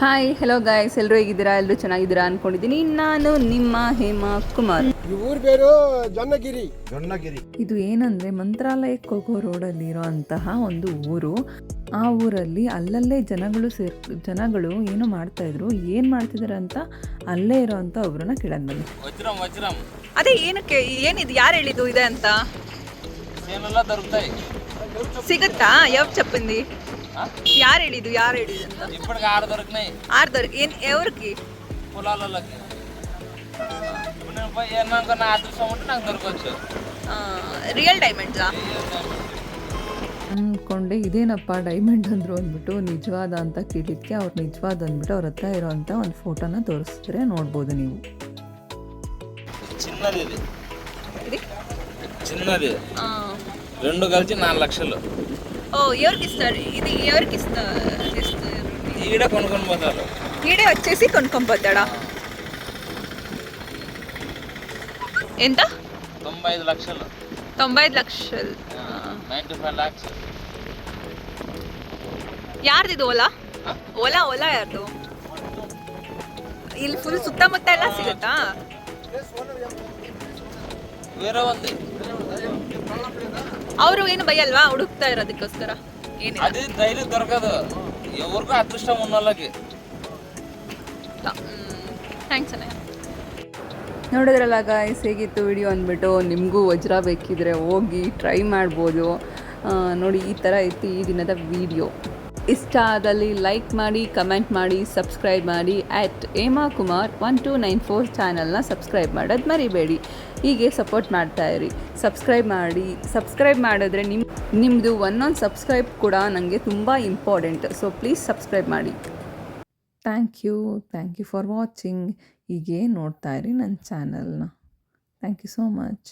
Hi hello guys ಎಲ್ಲರೂ ಹೇಗಿದ್ದೀರಾ? ಎಲ್ಲರೂ ಚೆನ್ನಾಗಿದ್ದೀರಾ ಅನ್ಕೊಂಡಿದ್ದೀನಿ. ನಾನು ನಿಮ್ಮ ಹೇಮಾ ಕುಮಾರ್. ಇವ್ರ ಬೇರು ಜನ್ನಗಿರಿ ಜನ್ನಗಿರಿ ಇದು ಏನಂದ್ರೆ ಮಂತ್ರಾಲಯಕ್ಕೆ ಹೋಗೋ ರೋಡಲ್ಲಿ ಇರೋಂತಹ ಒಂದು ಊರು. ಆ ಊರಲ್ಲಿ ಅಲ್ಲಲ್ಲೇ ಜನಗಳು ಸೇರ್ ಜನಗಳು ಏನು ಮಾಡ್ತಾ ಇದ್ರು ಏನ್ ಮಾಡ್ತಿದಾರೆ ಅಂತ ಅಲ್ಲೇ ಇರೋ ಒಬ್ರನ್ನ ಕೇಳೋಣ ವಜ್ರಂ ವಜ್ರಂ. ಅದೇ ಏನಕ್ಕೆ ಏನಿದು ಯಾರು ಹೇಳಿದ್ದು ಇದೆ ಅಂತ? ಸಿಗುತ್ತಾ? ಯಾವ ಚಪ್ಪಂದಿ? ಯಾರು ಹೇಳಿದ್ದು ಯಾರು ಹೇಳಿದ್ದು ಅಂತ ఇప్పటికి ఆడ దొరికినాయి ಆರ್ದವ್ರು ಏನು ఎవరికి పొలాలలోకి ఇప్పుడు నేను పోయి ఏమనుకో నా అదృష్టం ఉంటే నాకు దొరకవచ్చు ರಿಯಲ್ ಡೈಮಂಡ್ಸಾ ಅಂದ್ಕೊಂಡೆ ಇದೇನಪ್ಪ ಡೈಮಂಡ್ ಅಂದರು ಅಂದ್ಬಿಟ್ಟು ನಿಜವಾದ ಅಂತ ಕೇಳಿದ್ಕೆ ಅವ್ರು ನಿಜವಾದ ಅಂದ್ಬಿಟ್ಟು ಅವ್ರ ಹತ್ರ ಇರೋಂಥ ಒಂದು ಫೋಟೋನ ತೋರಿಸಿದ್ರೆ ನೋಡ್ಬೋದು ನೀವು చిన్నది ఇది ఇది చిన్నది రెండు కలిసి నాలుగు లక్షలు ఓ ఎవరికి ఇస్తారు ఇది ఎవరికి ఇస్తారు ఈడ కొనుక్కొని పోతారు ఈడే వచ్చేసి కొనుక్కొని ఎంత తొంభై ఐదు లక్షలు తొంభై ఐదు లక్షలు నైంటీ ఫైవ్ ల్యాక్స్ ಯಾರ್ದಿದು ಓಲಾ ಓಲಾ ಓಲಾ ಯಾರ್ದು ಇಲ್ಲಿ ಫುಲ್ ಸುತ್ತಮುತ್ತ ಎಲ್ಲ ಸಿಗುತ್ತಾ వేరే ఉంది ಅವರು ಏನು ಬೈಯಲ್ವಾ ಹುಡುಕ್ತಾ ಇರೋದಕ್ಕೋಸ್ಕರ ಏನಿಲ್ಲ అది ధైర్యం దొరకదు ఎవరికో అదృష్టం ఉన్న వాళ్ళకి ಥ್ಯಾಂಕ್ಸ್ ಅಣ್ಣ ನೋಡಿದ್ರಲ್ಲ ಗಾಯ್ಸ್ ಹೇಗಿತ್ತು ವಿಡಿಯೋ ಅಂದ್ಬಿಟ್ಟು ನಿಮಗೂ ವಜ್ರ ಬೇಕಿದ್ರೆ ಹೋಗಿ ಟ್ರೈ ಮಾಡ್ಬೋದು ಆ, ನೋಡಿ ಈ ಥರ ಇತ್ತು ಈ ದಿನದ ವಿಡಿಯೋ ಇಷ್ಟ ಆದಲ್ಲಿ ಲೈಕ್ ಮಾಡಿ ಕಮೆಂಟ್ ಮಾಡಿ ಸಬ್ಸ್ಕ್ರೈಬ್ ಮಾಡಿ at Hema Kumar one two nine four ಚಾನಲ್ನ ಸಬ್ಸ್ಕ್ರೈಬ್ ಮಾಡೋದು ಮರಿಬೇಡಿ ಹೀಗೆ ಸಪೋರ್ಟ್ ಮಾಡ್ತಾ ಇರಿ. ಸಬ್ಸ್ಕ್ರೈಬ್ ಮಾಡಿ. ಸಬ್ಸ್ಕ್ರೈಬ್ ಮಾಡಿದ್ರೆ ನಿಮ್ಮ ನಿಮ್ಮದು ಒಂದೊಂದು ಸಬ್ಸ್ಕ್ರೈಬ್ ಕೂಡ ನನಗೆ ತುಂಬ ಇಂಪಾರ್ಟೆಂಟ್ ಸೊ ಪ್ಲೀಸ್ ಸಬ್ಸ್ಕ್ರೈಬ್ ಮಾಡಿ. Thank you thank you for watching ಹೀಗೆ ನೋಡ್ತಾ ಇರಿ ನನ್ನ ಚಾನಲ್ನ ಥ್ಯಾಂಕ್ ಯು ಸೋ ಮಚ್